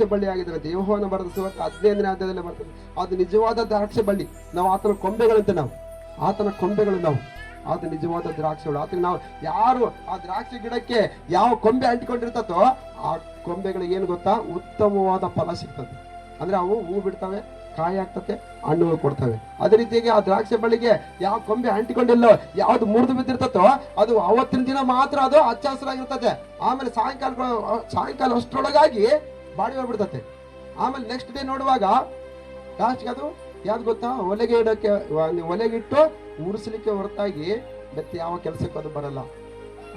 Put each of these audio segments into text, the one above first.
ದ್ರಾಕ್ಷಿ ಬಳ್ಳಿ ಆಗಿದ್ದಾರೆ. ದೇವಹೋನ ಬರೆದ ಹದಿನೈದನೇ ಅಧ್ಯಾಯದಲ್ಲಿ ಬರ್ತದೆ. ಅದು ನಿಜವಾದ ದ್ರಾಕ್ಷಿ ಬಳ್ಳಿ. ನಾವು ಆತನ ಕೊಂಬೆಗಳಂತೆ ನಾವು. ಆತನ ಕೊಂಬೆಗಳು ನಾವು. ಆತ ನಿಜವಾದ ದ್ರಾಕ್ಷಿಗಳು ಆತನ ನಾವು ಯಾರು ಆ ದ್ರಾಕ್ಷಿ ಗಿಡಕ್ಕೆ ಯಾವ ಕೊಂಬೆ ಅಂಟಿಕೊಂಡಿರ್ತತೋ ಆ ಕೊಂಬೆಗಳಿಗೆ ಏನು ಗೊತ್ತಾ? ಉತ್ತಮವಾದ ಫಲ ಸಿಗ್ತದೆ. ಅಂದ್ರೆ ಅವು ಹೂ ಬಿಡ್ತವೆ, ಕಾಯಿ ಆಗ್ತತೆ, ಹಣ್ಣುಗಳು ಕೊಡ್ತವೆ. ಅದೇ ರೀತಿಯಾಗಿ ಆ ದ್ರಾಕ್ಷಿ ಬಳ್ಳಿಗೆ ಯಾವ ಕೊಂಬೆ ಅಂಟಿಕೊಂಡಿಲ್ಲೋ, ಯಾವ್ದು ಮುರಿದು ಬಿದ್ದಿರ್ತತೋ, ಅದು ಅವತ್ತಿನ ದಿನ ಮಾತ್ರ ಅದು ಹಚ್ಚ ಹಸಿರಾಗಿರ್ತದೆ. ಆಮೇಲೆ ಸಾಯಂಕಾಲ ಸಾಯಂಕಾಲ ಅಷ್ಟರೊಳಗಾಗಿ ಬಾಡಿ ಹೋಗ್ಬಿಡ್ತತೆ ಆಮೇಲೆ ನೆಕ್ಸ್ಟ್ ಡೇ ನೋಡುವಾಗ ಲಾಸ್ಟ್ಗೆ ಅದು ಯಾವ್ದು ಗೊತ್ತಾ? ಒಲೆಗೆ ಇಡೋಕೆ ಒಲೆಗಿಟ್ಟು ಉರಿಸ್ಲಿಕ್ಕೆ ಹೊರತಾಗಿ ಮತ್ತೆ ಯಾವ ಕೆಲಸಕ್ಕೂ ಅದು ಬರಲ್ಲ.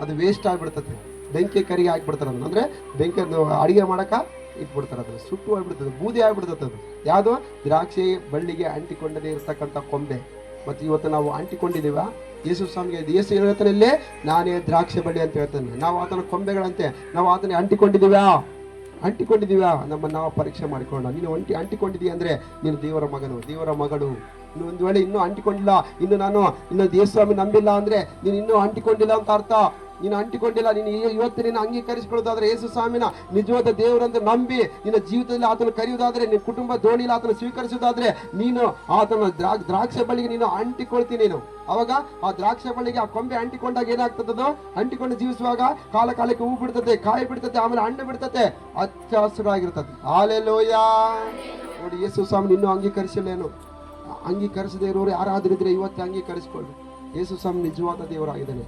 ಅದು ವೇಸ್ಟ್ ಆಗ್ಬಿಡ್ತತೆ. ಬೆಂಕಿ ಕರಿಗೆ ಹಾಕ್ಬಿಡ್ತಾರೆ ಅದನ್ನ. ಅಂದ್ರೆ ಬೆಂಕಿ ಅಡಿಗೆ ಮಾಡಕ ಇಟ್ಬಿಡ್ತಾರೆ ಅದು ಸುಟ್ಟು ಹೋಗ್ಬಿಡ್ತದೆ ಬೂದಿ ಆಗ್ಬಿಡ್ತದೆ ಅದು. ಯಾವುದು? ದ್ರಾಕ್ಷಿ ಬಳ್ಳಿಗೆ ಅಂಟಿಕೊಂಡದೇ ಇರತಕ್ಕಂಥ ಕೊಂಬೆ. ಮತ್ತು ಇವತ್ತು ನಾವು ಅಂಟಿಕೊಂಡಿದ್ದೀವ? ಯೇಸು ಸ್ವಾಮಿಗೆ, ಯೇಸು ಹೇಳ್ತಾನಲ್ಲೇ ಹೇಳ್ತಾನೆ ಇಲ್ಲಿ, ನಾನೇ ದ್ರಾಕ್ಷಿ ಬಳ್ಳಿ ಅಂತ ಹೇಳ್ತಾನೆ. ನಾವು ಆತನ ಕೊಂಬೆಗಳಂತೆ, ನಾವು ಆತನ ಅಂಟಿಕೊಂಡಿದೀವಾ ಅಂಟಿಕೊಂಡಿದೀವ ನಮ್ಮ ನಾವು ಪರೀಕ್ಷೆ ಮಾಡಿಕೊಂಡ. ನೀನು ಒಂಟಿ ಅಂಟಿಕೊಂಡಿದೀಯ ಅಂದ್ರೆ ನೀನು ದೇವರ ಮಗನು. ದೇವರ ಮಗಳು ಇನ್ನು ಒಂದು ವೇಳೆ ಇನ್ನೂ ಅಂಟಿಕೊಂಡಿಲ್ಲ, ಇನ್ನು ನಾನು ಇನ್ನು ದೇವಸ್ವಾಮಿ ನಂಬಿಲ್ಲ ಅಂದ್ರೆ ನೀನು ಇನ್ನೂ ಅಂಟಿಕೊಂಡಿಲ್ಲ ಅಂತ ಅರ್ಥ. ನೀನು ಅಂಟಿಕೊಂಡಿಲ್ಲ, ನೀನು ಇವತ್ತು ನೀನು ಅಂಗೀಕರಿಸಿಕೊಳ್ಳೋದಾದ್ರೆ ಯೇಸು ಸ್ವಾಮಿನ ನಿಜವಾದ ದೇವರಂತ ನಂಬಿ ನಿನ್ನ ಜೀವಿತದಲ್ಲಿ ಆತನ ಕರೆಯುವುದಾದ್ರೆ, ನಿನ್ನ ಕುಟುಂಬ ದೋಣಿಲಿ ಆತನ ಸ್ವೀಕರಿಸುವುದಾದ್ರೆ ನೀನು ಆತನ ದ್ರಾ ದ್ರಾಕ್ಷ ಬಳ್ಳಿಗೆ ನೀನು ಅಂಟಿಕೊಳ್ತೀನಿ ನೀನು. ಅವಾಗ ಆ ದ್ರಾಕ್ಷ ಬಳ್ಳಿಗೆ ಆ ಕೊಂಬೆ ಅಂಟಿಕೊಂಡಾಗ ಏನಾಗ್ತದೋ ಅಂಟಿಕೊಂಡು ಜೀವಿಸುವಾಗ ಕಾಲ ಕಾಲಕ್ಕೆ ಹೂ ಬಿಡ್ತದೆ, ಕಾಯಿ ಬಿಡ್ತದೆ, ಆಮೇಲೆ ಹಣ್ಣು ಬಿಡ್ತದೆ ಹಚ್ಚ ಹಸಿರಾಗಿರ್ತದೆ ಹಾಲೆಲೂಯ! ನೋಡಿ, ಯೇಸು ಸ್ವಾಮಿ ಇನ್ನೂ ಅಂಗೀಕರಿಸಲೇನು. ಅಂಗೀಕರಿಸದೇ ಇರೋರು ಯಾರಾದ್ರೂ ಇದ್ರೆ ಇವತ್ತೇ ಅಂಗೀಕರಿಸಿಕೊಳ್ಳಿ. ಯೇಸು ಸ್ವಾಮಿ ನಿಜವಾದ ದೇವರಾಗಿದ್ದಾನೆ.